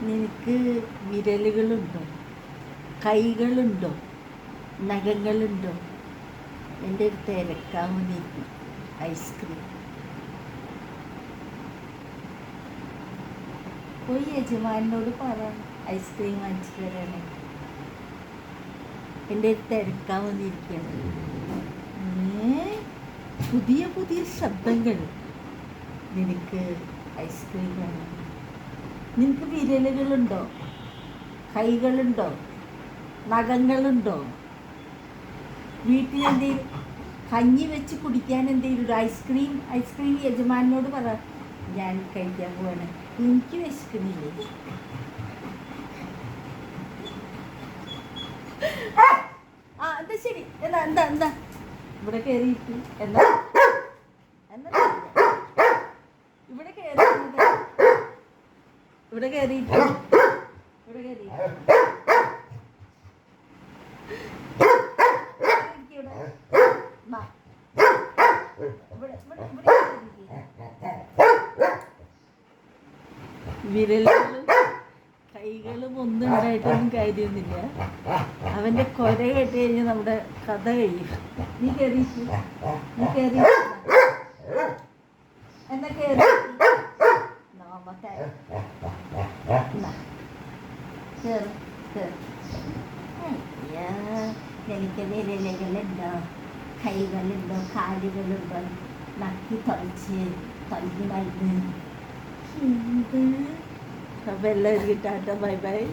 നിനക്ക് വിരലുകളുണ്ടോ? കൈകളുണ്ടോ? നഖങ്ങളുണ്ടോ? എന്റെ ഒരു തിരക്കാൻ വന്നിരിക്കും ഐസ്ക്രീം. പോയി യജമാനോട് പറ ഐസ്ക്രീം വാങ്ങിച്ചു തരാനേ എന്റെ ഒരു തിരക്കാൻ വന്നിരിക്കുകയാണ് ഏ? പുതിയ പുതിയ ശബ്ദങ്ങൾ. നിനക്ക് ഐസ്ക്രീം വേണം. നിനക്ക് വിരലുകളുണ്ടോ? കൈകളുണ്ടോ? നഖങ്ങളുണ്ടോ? വീട്ടിലെന്തേ കഞ്ഞി വെച്ച് കുടിക്കാൻ എന്തെങ്കിലും ഐസ്ക്രീം ഐസ്ക്രീം യജമാനോട് പറ. ഞാൻ കഴിക്കാൻ പോവാണ്. എനിക്ക് വിശക്കുന്നില്ലേ? ആ എന്താ ശരി. എന്താ എന്താ എന്താ? ഇവിടെ കയറിയിട്ട് എന്താ ഇവിടെ കയറി ഇവിടെ കയറിയിട്ട് ഇവിടെ കയറി വിരലുകളും കൈകളും ഒന്നും ഉണ്ടായിട്ടൊന്നും കാര്യമൊന്നുമില്ല. അവന്റെ കൊര കേട്ട് കഴിഞ്ഞ് നമ്മുടെ കഥ കഴിയും. നീ കയറി നീ കയറി എന്നാ കയറി നോമക്കായ ಅಯ್ಯೋ ನನಗೆ ನೆಲೆಗಳೆಲ್ಲ ಕೈಗಳೆಲ್ಲ ಕಾಲುಗಳೆಲ್ಲ ನಕ್ಕಿ ತೊಳಚಿ ತೊಳೆದು ಮಾಡಿದೆ ಅವೆಲ್ಲರಿಗೆ ಟಾಟಾ ಬಾಯ್ ಬಾಯ್